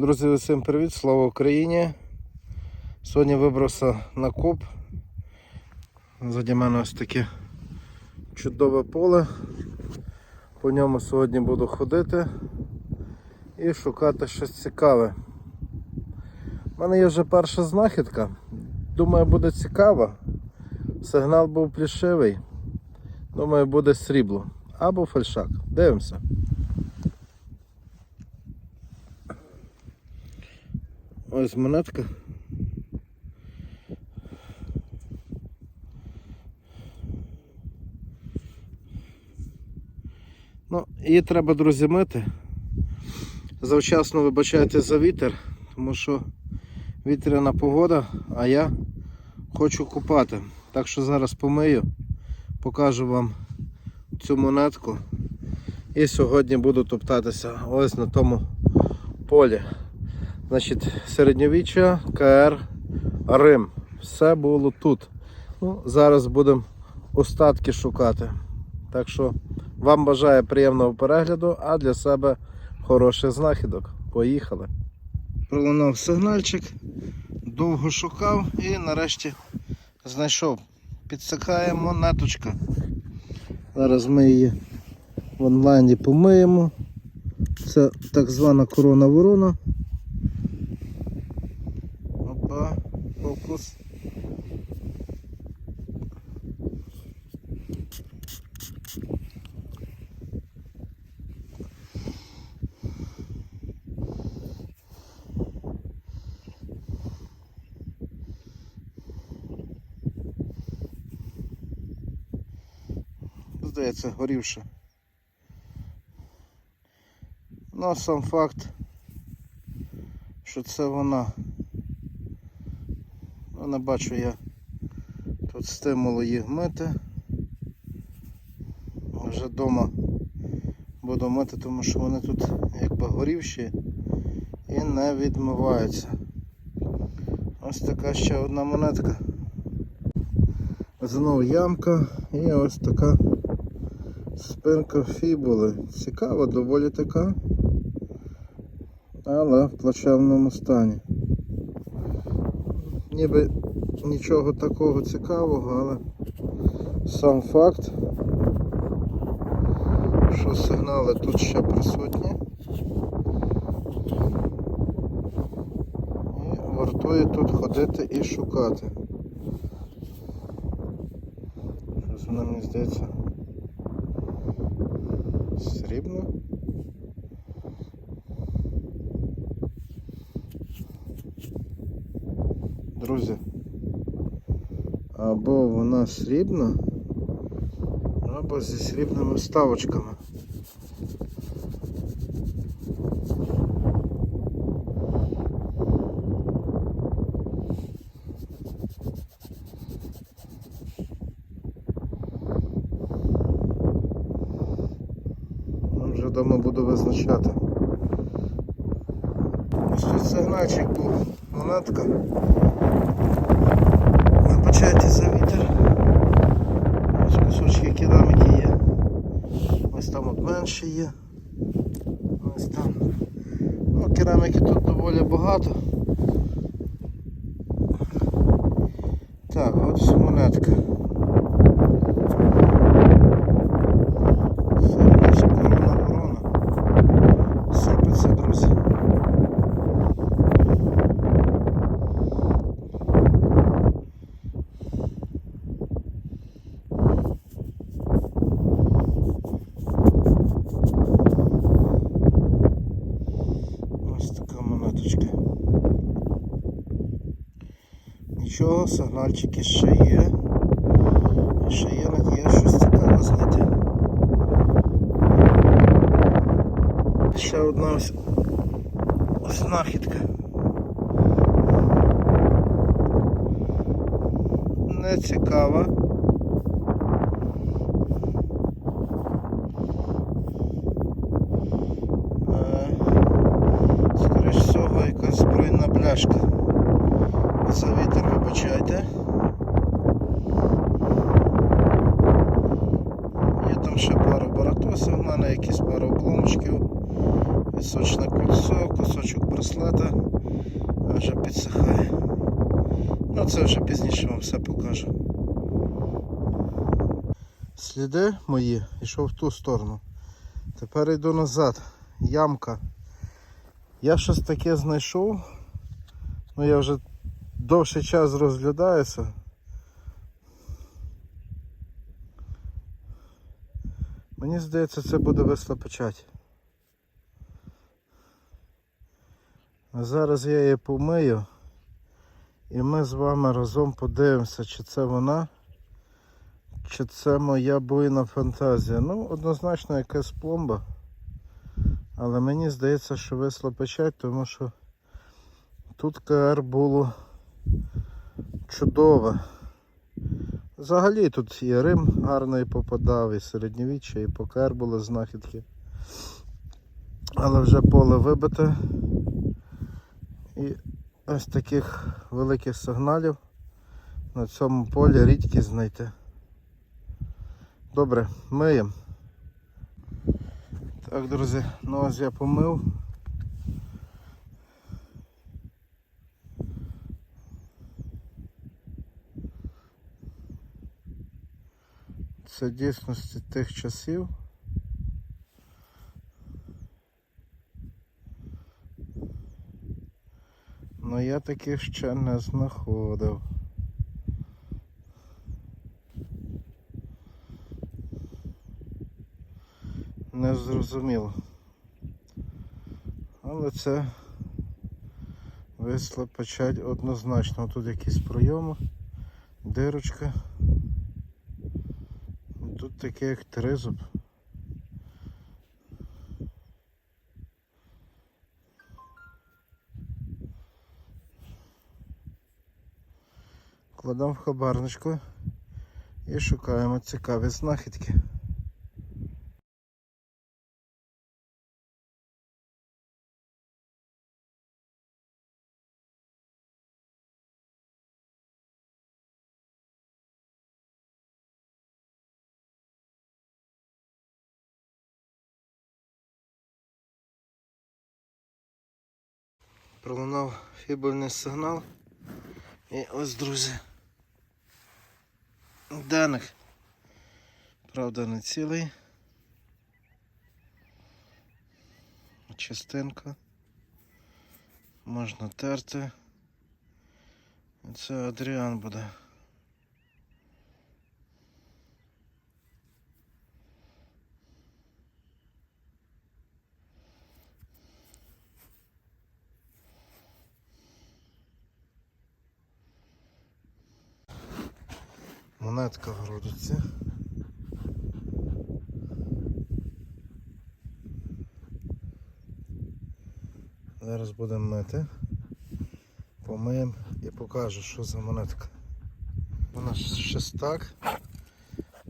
Друзі, усім привіт, слава Україні. Сьогодні вибрався на коп. Заді мене ось таке чудове поле. По ньому сьогодні буду ходити і шукати щось цікаве. У мене є вже перша знахідка. Думаю, буде цікаво. Сигнал був плішивий. Думаю, буде срібло або фальшак. Дивимося. Ось монетка. Ну, її треба, друзі, мити. Завчасно вибачайте за вітер, тому що вітряна погода, а я хочу купати. Так що зараз помию, покажу вам цю монетку. І сьогодні буду топтатися ось на тому полі. Значить, середньовіччя, КР, Рим. Все було тут. Ну, Зараз будемо остатки шукати. Так що вам бажаю приємного перегляду, а для себе хороших знахідок. Поїхали. Пролунав сигнальчик, довго шукав і нарешті знайшов. Підсихає монеточка. Зараз ми її в онлайні помиємо. Це так звана корона ворона. Здається, горівша. Ну, а сам факт, що це вона. Ну, не бачу я тут стимулу їх мити. Вже вдома буду мити, тому що вони тут якби горівші і не відмиваються. Ось така ще одна монетка. Знову ямка і ось така спинка фібули. Цікава, доволі така, але в плачевному стані. Ніби нічого такого цікавого, але сам факт, що сигнали тут ще присутні. І вартує тут ходити і шукати. Щось воно мені здається срібно. Друзі, або вона срібна, або зі срібними вставочками. Вдома буду визначати. Ось тут сигнальчик був, монетка. За вітер. Ось кусочки кераміки є. Ось там от менше є. Ось там. Ну, кераміки тут доволі багато. Так, от монетка. Це у нас корона ворона. Сипеться, друзі. Ось така монеточка. Нічого, сигнальчики ще є. Ще є надія щось цікаве знайти. Ще одна ось знахідка. Не цікава. Е, Скоріш всього якась збройна бляшка. За вітер вибачайте. Є там ще пару баратосів, в мене якісь пару обломочків. Пісочне кольцо, кусочок браслета а вже підсихає. Ну це вже пізніше вам все покажу. Сліди мої йшов в ту сторону. Тепер йду назад. Ямка. Я щось таке знайшов. Ну я вже довший час розглядаюся. Мені здається, це буде весла печать. Зараз я її помию і ми з вами разом подивимося, чи це вона, чи це моя буйна фантазія. Ну, однозначно якась пломба. Але мені здається, що весла печать, тому що тут КР було чудове. Взагалі тут і Рим гарний попадав, і середньовіччя, і по КР були знахідки. Але вже поле вибите. І ось таких великих сигналів на цьому полі рідкі знайти. Добре, миємо. Так, друзі, ну ось я помив. Це дійсності тих часів. Ну я таких ще не знаходив. Не зрозуміло. Але це висла печать однозначно. Тут якісь пройоми, дирочка. Тут таке як тризуб. Кладемо в хабарничку і шукаємо цікаві знахідки. Пролунав фібульний сигнал. І ось, друзі. Даник. Правда, не цілий. Частинка. Можна терти. Це Адріан буде. Монетка в. Зараз будемо мити. Помиємо і покажу, що за монетка. Вона шестак.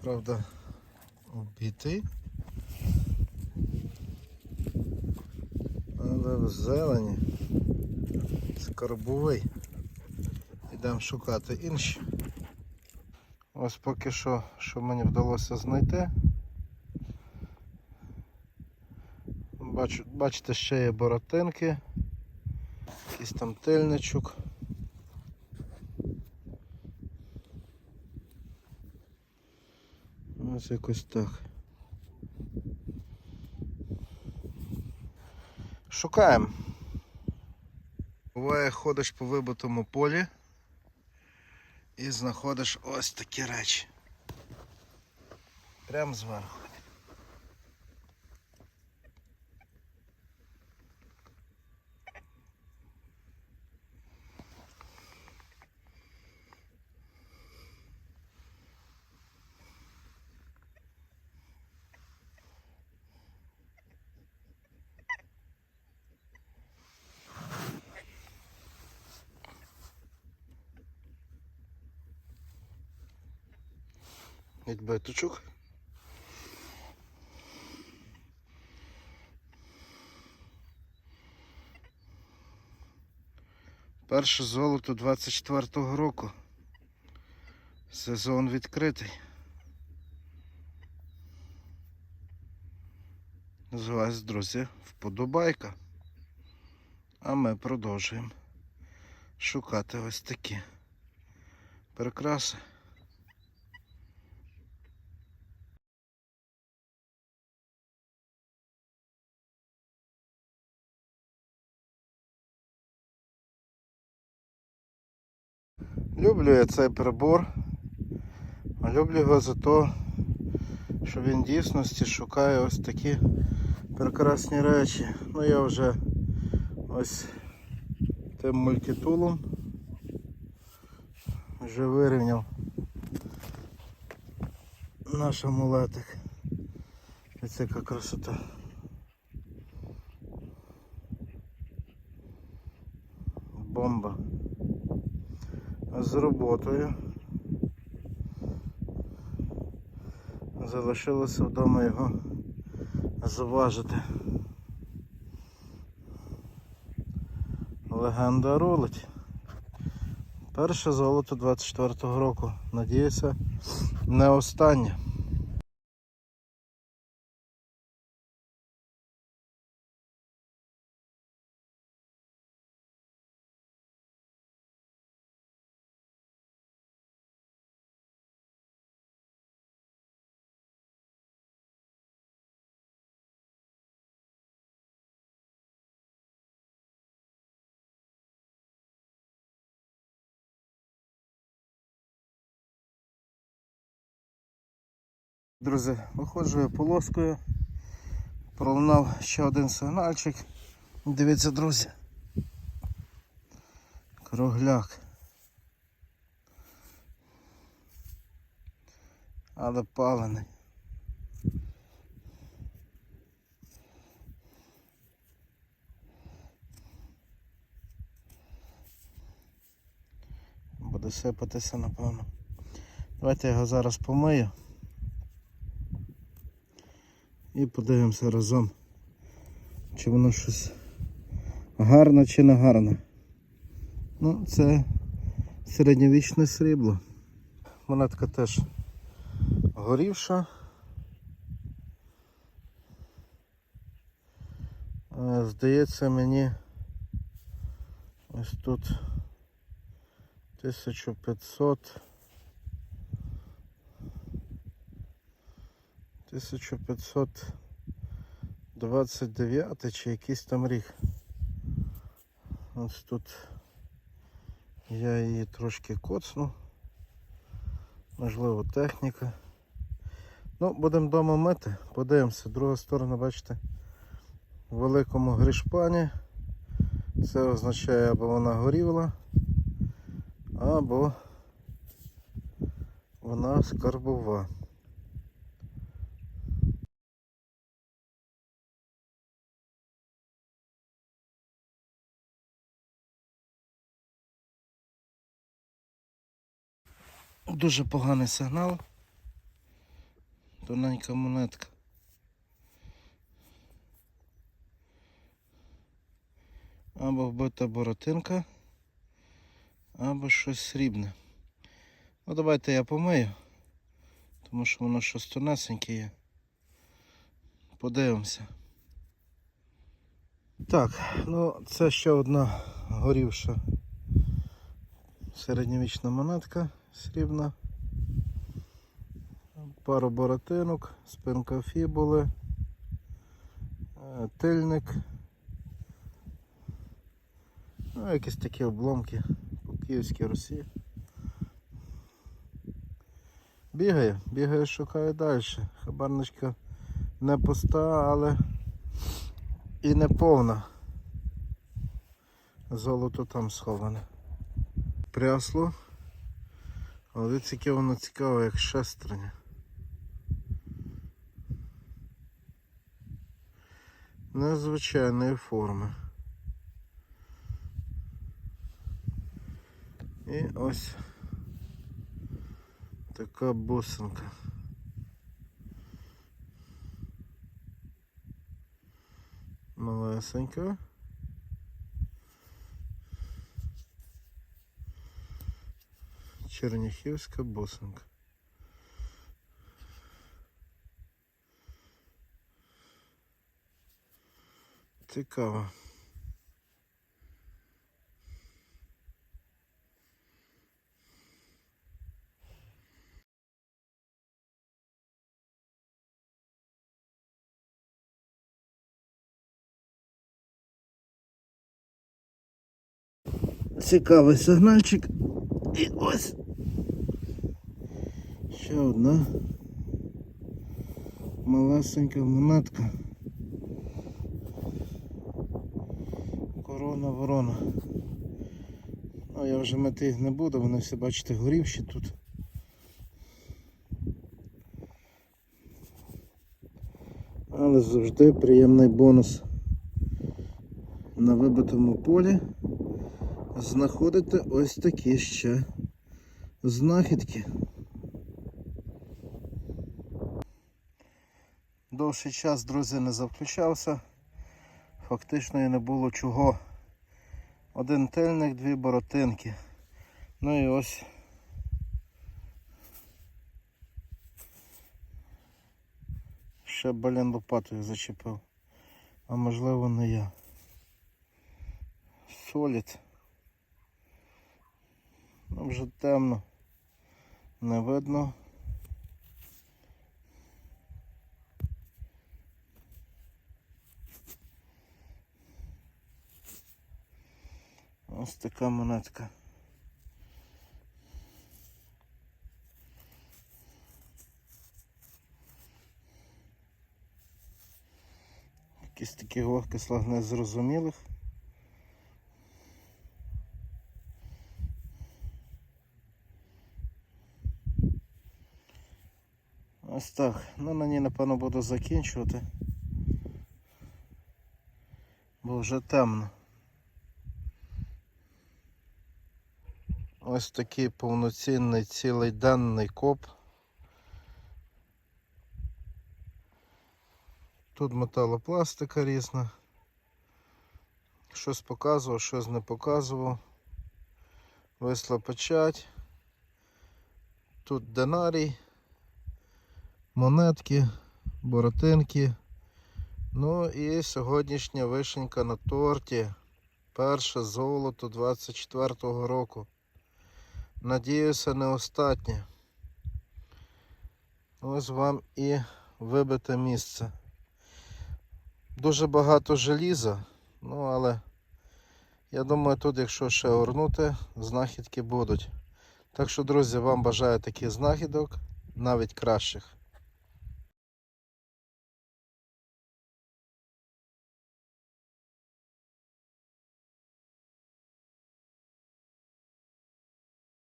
Правда, оббитий. Але в зелені. Скарбовий. Йдемо шукати інші. Ось поки що, що мені вдалося знайти. Бачу, бачите, ще є боротинки, якийсь там тильничок. Ось якось так. Шукаємо. Буває, ходиш по вибитому полі і знаходиш ось такі речі. Прямо зверху. Відбиточок. Перше золото 24-го року. Сезон відкритий. з вас, друзі, вподобайка. А ми продовжуємо шукати ось такі прикраси. Люблю я цей прибор. А люблю його за те, що він дійсності шукає ось такі прекрасні речі. Ну я вже ось тим мультитулом вже вирівняв наш амулетик. Ось яка красота. Бомба. З роботою. Залишилося вдома його заважити. Легенда ролить. Перше золото 24-го року. Надіюся, не останнє. Друзі, виходжу я полоскою. Пролунав ще один сигнальчик. Дивіться, друзі. Кругляк. Але палений. Буде сипатися, напевно. Давайте я його зараз помию. І подивимося разом, чи воно щось гарне чи не гарне. Ну, це середньовічне срібло. Монетка теж горівша. Е, Здається мені ось тут 1500 1529 чи якийсь там рік. Ось тут я її трошки коцну. Можливо техніка. Ну, будемо вдома мити, подивимося. Друга сторона, бачите, в великому гришпані. Це означає або вона горіла, або вона скарбова. Дуже поганий сигнал. Тоненька монетка. Або вбита боротинка, або щось срібне. Ну давайте я помию, тому що воно щось тонесеньке є. Подивимося. Так, ну це ще одна горівша середньовічна монетка срібна. Пару боротинок, спинка фібули, е, тильник. Ну, якісь такі обломки по Київській Русі. Бігає, бігає, шукає далі. Хабарничка не пуста, але і не повна. Золото там сховане. Прясло. Але дивіться, яке воно цікаве, як шестерня. Незвичайної форми. І ось така бусинка. Малесенька. Черняхівська бусинка. Цікаво. Цікавий сигнальчик. І ось. Ще одна. Малесенька монетка. Корона ворона. Ну, я вже мити їх не буду, вони всі, бачите, горівші тут. Але завжди приємний бонус на вибитому полі знаходити ось такі ще знахідки. Довший час, друзі, не завключався. Фактично і не було чого. Один тельник, дві боротинки. Ну і ось. Ще балін лопатою зачепив. А можливо не я. Солід. Ну вже темно. Не видно. Ось така монетка. Якісь такі окислах незрозумілих. Ось так. Ну на ній напевно буду закінчувати. Бо вже темно. Ось такий повноцінний цілий денний коп. Тут металопластика різна. Щось показував, щось не показував. Висла печать. Тут динарій, монетки, боротинки. Ну і сьогоднішня вишенька на торті. Перше золото 24-го року. Надіюся, не остатнє. Ось вам і вибите місце. Дуже багато желіза, ну але я думаю, тут, якщо ще орнути, знахідки будуть. Так що, друзі, вам бажаю таких знахідок, навіть кращих.